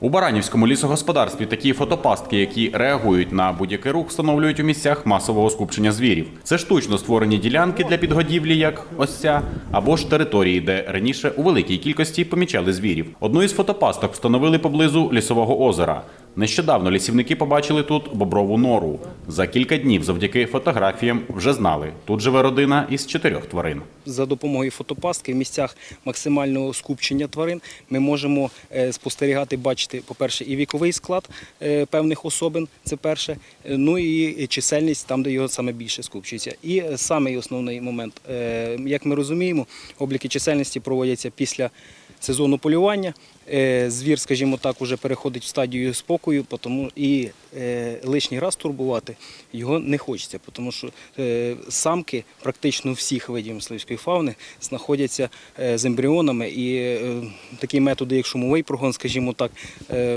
У Баранівському лісогосподарстві такі фотопастки, які реагують на будь-який рух, встановлюють у місцях масового скупчення звірів. Це штучно створені ділянки для підгодівлі, як ось ця, або ж території, де раніше у великій кількості помічали звірів. Одну із фотопасток встановили поблизу лісового озера. Нещодавно лісівники побачили тут боброву нору. За кілька днів, завдяки фотографіям, вже знали. Тут живе родина із чотирьох тварин. За допомогою фотопастки в місцях максимального скупчення тварин ми можемо е, спостерігати, бачити, по-перше, і віковий склад е, певних особин, це перше, ну і чисельність там, де його саме більше скупчується. І самий основний момент, е, як ми розуміємо, обліки чисельності проводяться після сезону полювання. Е, Звір, скажімо так, уже переходить в стадію спокою, тому і е, лишній раз турбувати його не хочеться, тому що е, самки практично всіх видів мисливської фауни знаходяться з ембріонами, і такі методи, як шумовий прогон, скажімо так,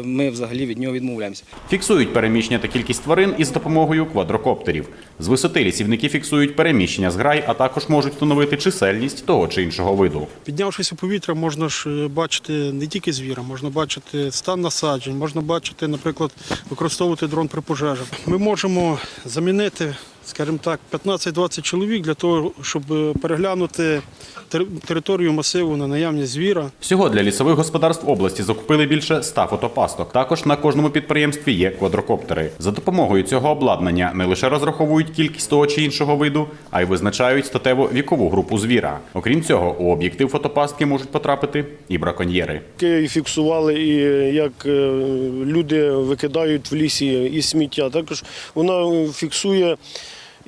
ми взагалі від нього відмовляємося. Фіксують переміщення та кількість тварин із допомогою квадрокоптерів. З висоти лісівники фіксують переміщення зграй, а також можуть встановити чисельність того чи іншого виду. Піднявшись у повітря, можна ж бачити не тільки звіра, можна бачити стан насаджень, можна бачити, наприклад, використовувати дрон при пожежах. Ми можемо замінити, скажімо так, 15-20 чоловік для того, щоб е, переглянути територію масиву на наявність звіра. Всього для лісових господарств області закупили більше 100 фотопасток. Також на кожному підприємстві є квадрокоптери. За допомогою цього обладнання не лише розраховують кількість того чи іншого виду, а й визначають статево вікову групу звіра. Окрім цього, у об'єктив фотопастки можуть потрапити і браконьєри. І фіксували, і як е, люди викидають в лісі і сміття. Також вона фіксує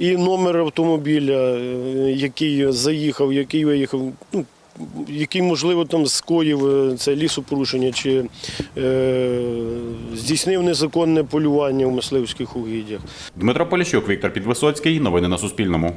і номер автомобіля, е, який заїхав, який виїхав. Ну, який, можливо, там скоїв е, це лісопорушення чи е, здійснив незаконне полювання в мисливських угіддях. Дмитро Поліщук, Віктор Підвисоцький. Новини на Суспільному.